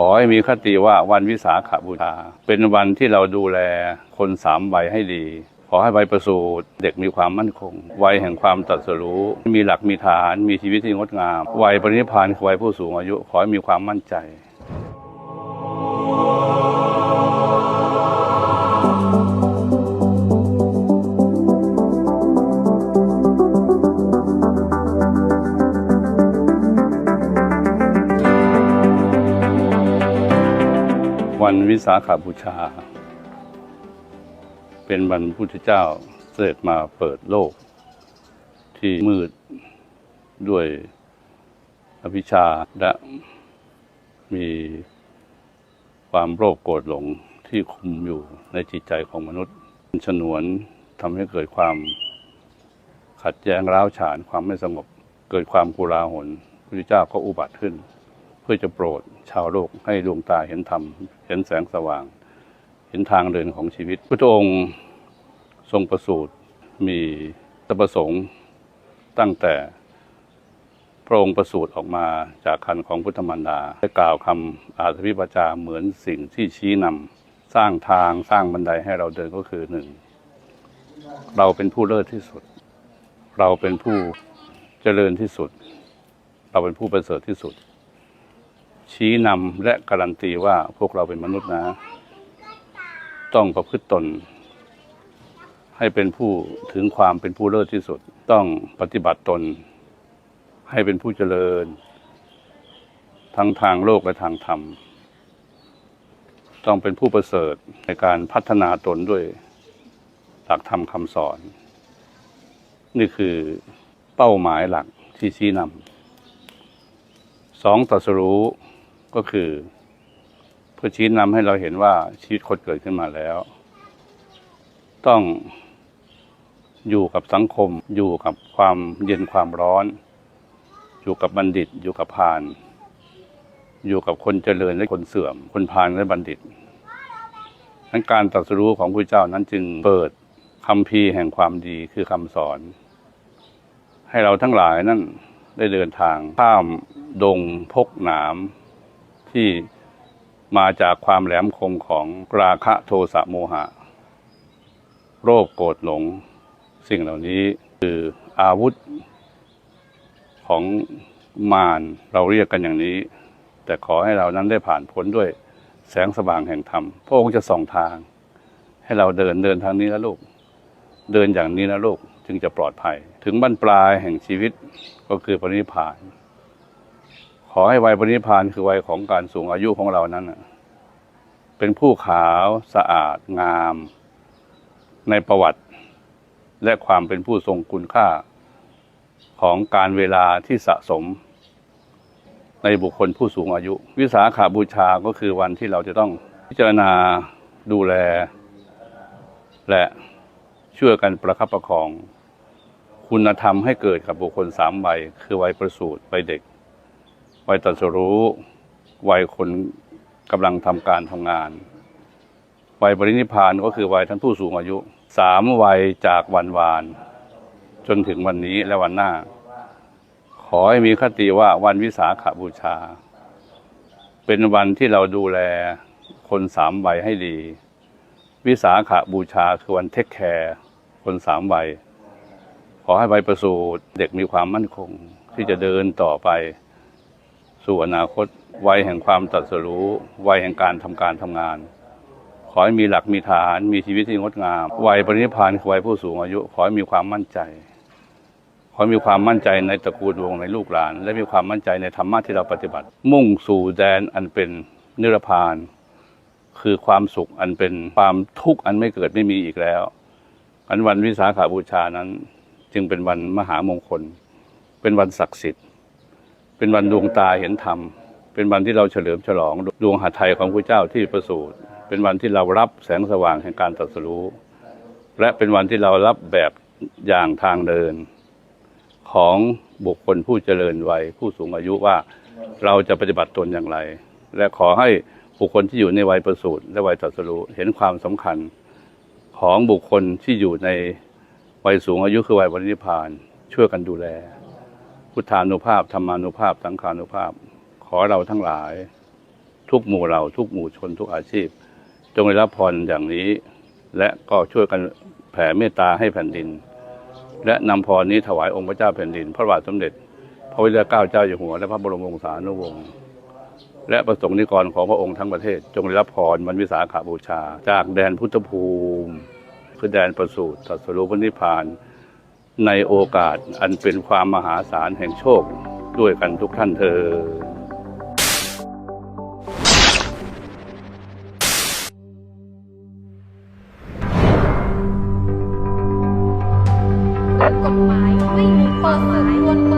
ขอให้มีคติว่าวันวิสาขบูชา เป็นวันที่เราดูแลคนสามใบให้ดี ขอให้ใบประสูติเด็กมีความมั่นคง วัยแห่งความตรัสรู้ มีหลักมีฐาน มีชีวิตที่งดงาม วัยปรินิพพานคือวัยผู้สูงอายุ ขอให้มีความมั่นใจ วันวิสาขาบูชา เป็นวันพุทธเจ้าเสด็จมาเปิดโลก ที่มืดด้วยอภิชาและมีความโลภโกรธหลงที่คุมอยู่ในจิตใจของมนุษย์ฉนวนทำให้เกิดความขัดแย้งร้าวฉานความไม่สงบ เกิดความกุลาหลพระพุทธเจ้าก็อุบัติขึ้น พื่อจะโปรดชาวโลกให้ดวงตาเห็นธรรม เห็นแสงสว่าง เห็นทางเดินของชีวิต พระองค์ทรงประสูติมีตประสงค์ตั้งแต่พระองค์ประสูติออกมาจากคันของพุทธมารดาได้กล่าวคำอาสพิปจาเหมือนสิ่งที่ชี้นำสร้างทางสร้างบันไดให้เราเดินก็คือหนึ่งเราเป็นผู้เลิศที่สุด เราเป็นผู้เจริญที่สุด เราเป็นผู้ประเสริฐที่สุด ชี้นำและการันตีว่าพวกเราเป็นมนุษย์นะ ต้องประพฤติตน ให้เป็นผู้ถึงความเป็นผู้เลิศที่สุด ต้องปฏิบัติตน ให้เป็นผู้เจริญ ทั้งทางโลกและทางธรรม ต้องเป็นผู้ประเสริฐในการพัฒนาตนด้วยหลักธรรมคำสอน นี่คือเป้าหมายหลักที่ชี้นำสองตรัสรู้ ก็คือ เพื่อชี้นำให้เราเห็นว่าชีวิตคนเกิดขึ้นมาแล้ว ต้องอยู่กับสังคม อยู่กับความเย็นความร้อน อยู่กับบัณฑิต อยู่กับพาลอยู่กับคนเจริญและคนเสื่อม คนพาลและบัณฑิตนั้นการตรัสรู้ของพระเจ้านั้นจึงเปิดคำพีแห่งความดีคือคำสอน ให้เราทั้งหลายนั่นได้เดินทางข้ามดงพกหนาม ที่มาจากความแหลมคมของราคะโทสะโมหะ โรคโกรธหลง สิ่งเหล่านี้คืออาวุธของมารเราเรียกกันอย่างนี้ แต่ขอให้เรานั้นได้ผ่านพ้นด้วยแสงสว่างแห่งธรรมพระองค์จะส่องทาง ให้เราเดินเดินทางนี้นะลูก เดินอย่างนี้นะลูกจึงจะปลอดภัย ถึงบั้นปลายแห่งชีวิตก็คือปรินิพพาน อให้วัยปริพานคือวัยของการสูงอายุของเรานั้น เป็นผู้ขาวสะอาดงาม ในประวัติ และความเป็นผู้ทรงคุณค่า ของการเวลาที่สะสม ในบุคคลผู้สูงอายุ วิสาขาบูชาก็คือวันที่เราจะต้องพิจารณาดูแล และช่วยกันประคับประคอง คุณธรรมให้เกิดกับบุคคลสามวัยคือวัยประสูติวัยเด็ก วัยตรัสรู้วัยคนกำลังทำการทำงาน วัยปรินิพานก็คือวัยท่านผู้สูงอายุสามวัยจากวันวาน จนถึงวันนี้และวันหน้า ขอให้มีคติว่าวันวิสาขบูชา เป็นวันที่เราดูแลคนสามวัยให้ดี วิสาขาบูชาคือวันเทคแคร์คนสามวัยขอให้วัยประสูติเด็กมีความมั่นคงที่จะเดินต่อไป สู่อนาคตวัยแห่งความตรัสรู้วัยแห่งการทำการทำงาน ขอให้มีหลักมีฐาน มีชีวิตที่งดงามวัยปรินิพานคือวัยผู้สูงอายุ ขอให้มีความมั่นใจ ขอให้มีความมั่นใจในตระกูลวงศ์ในลูกหลาน และมีความมั่นใจในธรรมะที่เราปฏิบัติ มุ่งสู่แดนอันเป็นนิรพาน คือความสุขอันเป็นความทุกข์อันไม่เกิดไม่มีอีกแล้วอันวันวิสาขาบูชานั้น จึงเป็นวันมหามงคล เป็นวันศักดิ์สิทธิ์ เป็นวันดวงตาเห็นธรรม เป็นวันที่เราเฉลิมฉลองดวงหัตถ์ไทยของพระเจ้าที่ประสูติเป็นวันที่เรารับแสงสว่างแห่งการตรัสรู้ และเป็นวันที่เรารับแบบอย่างทางเดิน ของบุคคลผู้เจริญวัยผู้สูงอายุว่าเราจะปฏิบัติตนอย่างไร และขอให้บุคคลที่อยู่ในวัยประสูติและวัยตรัสรู้เห็นความสำคัญของบุคคลที่อยู่ในวัยสูงอายุคือวัยวันนิพพาน ช่วยกันดูแล พุทธานุภาพธรรมานุภาพ สังขานุภาพ ขอเราทั้งหลาย ทุกหมู่เราทุกหมู่ชนทุกอาชีพ จงได้รับพรอย่างนี้ และก็ช่วยกันแผ่เมตตาให้แผ่นดิน และนำพรนี้ถวายองค์พระเจ้าแผ่นดิน พระบาทสมเด็จ พระวิเก้าเจ้าอยู่หัว และพระบรมวงศานุวงศ์และประสงค์นิกรของพระองค์ทั้งประเทศ จงได้รับพรวันวิสาขาบูชา จากแดนพุทธภูมิคือแดนประสูติตรัสรู้พระนิพพาน ในโอกาสอันเป็นความมหาศาลแห่งโชคด้วยกันทุกท่านเธอญกฎหมายไม่มีเปิดศึกดวนเปรี้